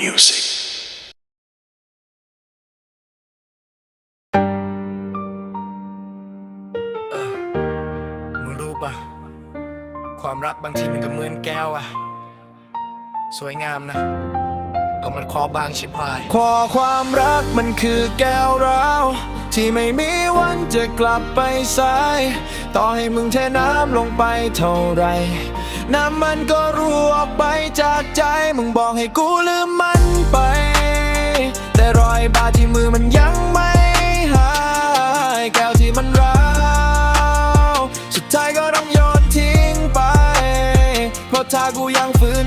music. มึงรู้ปะความรักบางทีมันก็เหมือนแก้วอะสวยงามนะก็มันคอบางชิบหายคอความรักมันคือแก้วร้าวที่ไม่มีวันจะกลับไปสาย ต่อให้มึงเทน้ำลงไปเท่าไรน้ำมันก็รั่วออกไปจากใจ มึงบอกให้กูลืมมัน มือมันยังไม่หายแก้วที่มันร้าวสุดท้ายก็ต้องโยนทิ้งไป เพราะถ้ากูยังฝืน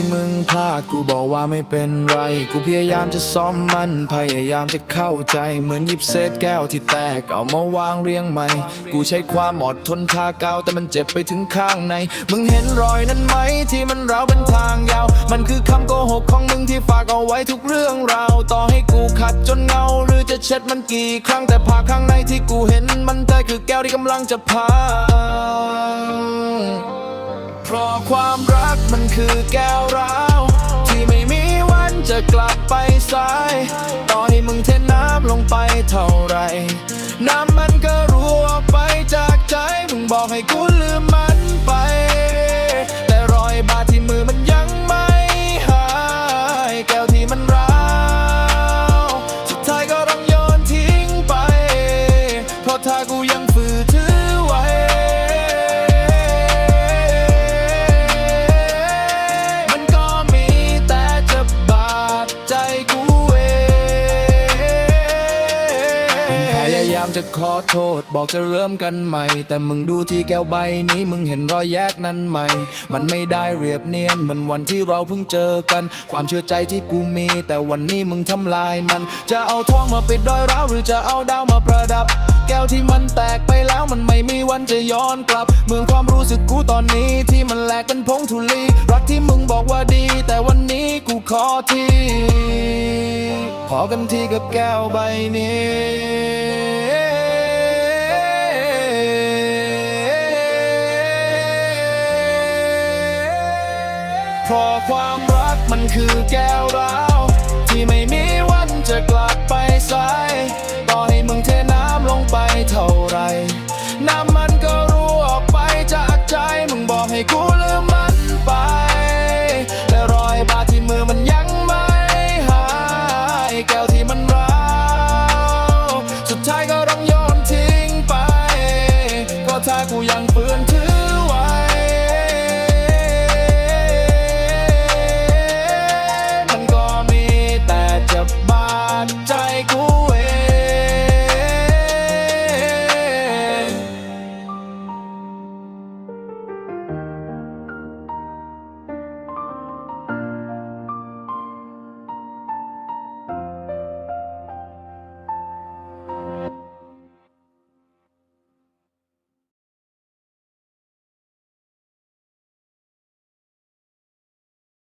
ที่มึงพลาดกูบอกว่าไม่เป็นไร กูพยายามจะซ้อมมัน พยายามจะเข้าใจ เหมือนหยิบเศษแก้วที่แตก เอามาวางเรียงใหม่ กูใช้ความอดทนทากาว แต่มันเจ็บไปถึงข้างใน มึงเห็นรอยนั้นไหมที่มันร้าวเป็นทางยาว มันคือคำโกหกของมึงที่ฝากเอาไว้ทุกเรื่องราว ต่อให้กูขัดจนเงา หรือจะเช็ดมันกี่ครั้งแต่ภาพข้างในที่กูเห็นมันได้คือแก้วที่กำลังจะพัง เพราะความรักมันคือแก้วร้าว ที่ไม่มีวันจะกลับไปสาย ต่อให้มึงเทน้ำลงไปเท่าไร น้ำมันก็รั่วออกไปจากใจ มึงบอกให้กูลืมมันายามจะขอโทษ บอกจะเริ่มกันใหม่ แต่มึงดูที่แก้วใบนี้มึงเห็นรอยแยกนั้นไหม มันไม่ได้เรียบเนียนเหมือนวันที่เราเพิ่งเจอกัน ความเชื่อใจที่กูมี แต่วันนี้มึงทำลายมัน จะเอาทองมาปิดรอยร้าวหรือจะเอาดาวมาประดับ แก้วที่มันแตกไปแล้วมันไม่มีวันจะย้อนกลับ เมืองความรู้สึกกูตอนนี้ที่มันแหลกเป็นพงธุลี รักที่มึงบอกว่าดี แต่วันนี้กูขอทีพอกันทีกับแก้วใบนี้ พราะความรักมันคือแก้วราว ที่ไม่มีวันจะกลับไปสายต่อให้มึงเทน้ำลงไปเท่าไร น้ำมันก็รั่วออกไปจากใจ มึงบอกให้กูลืมมันไป และรอยบาดที่มือมันยังไม่หาย แก้วที่มันร้าวสุดท้ายก็ต้องโยนทิ้งไป ก็ถ้ากูยังเปื้อนถึง